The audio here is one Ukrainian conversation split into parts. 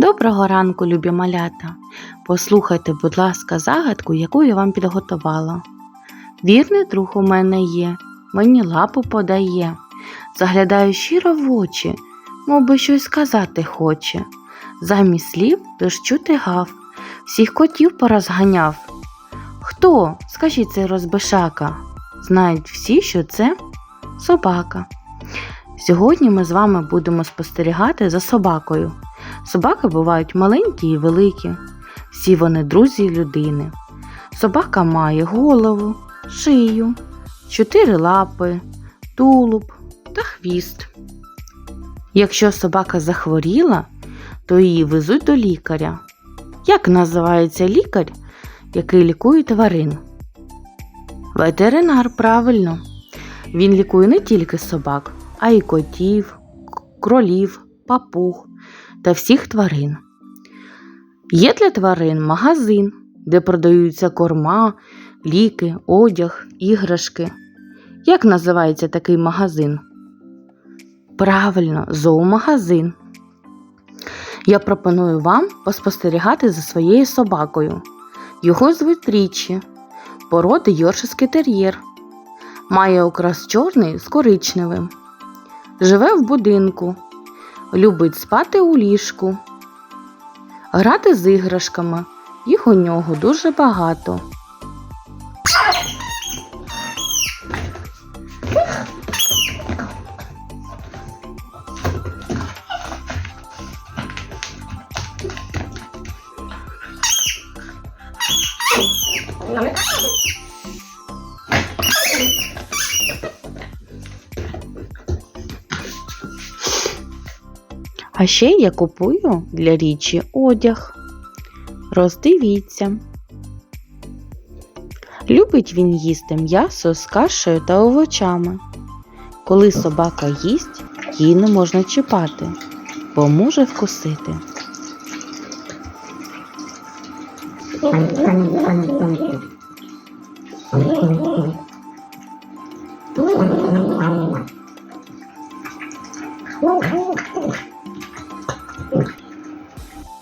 Доброго ранку, любі малята. Послухайте, будь ласка, загадку, яку я вам підготувала. Вірний друг у мене є, мені лапу подає, заглядаю щиро в очі, мов щось сказати хоче. Замість слів лиш чути гав, всіх котів порозганяв. Хто? Скажіть цей розбишака. Знають всі, що це собака. Сьогодні ми з вами будемо спостерігати за собакою. Собаки бувають маленькі і великі. Всі вони друзі людини. Собака має голову, шию, чотири лапи, тулуб та хвіст. Якщо собака захворіла, то її везуть до лікаря. Як називається лікар, який лікує тварин? Ветеринар, правильно. Він лікує не тільки собак, а й котів, кролів, папуг та всіх тварин. Є для тварин магазин, де продаються корма, ліки, одяг, іграшки. Як називається такий магазин? Правильно, зоомагазин. Я пропоную вам поспостерігати за своєю собакою. Його звуть Річі, породи Йоршиський тер'єр. Має окрас чорний з коричневим. Живе в будинку, любить спати у ліжку, грати з іграшками. Їх у нього дуже багато. А ще я купую для річі одяг. Роздивіться. Любить він їсти м'ясо з кашею та овочами. Коли собака їсть, її не можна чіпати, бо може вкусити.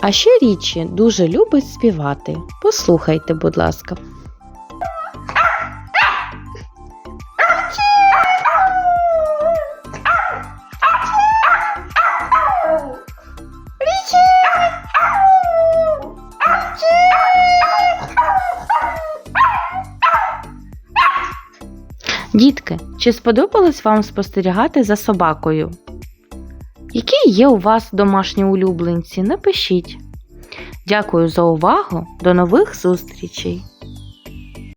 А ще річі дуже любить співати. Послухайте, будь ласка. Дітки, чи сподобалось вам спостерігати за собакою? Які є у вас домашні улюбленці? Напишіть. Дякую за увагу. До нових зустрічей!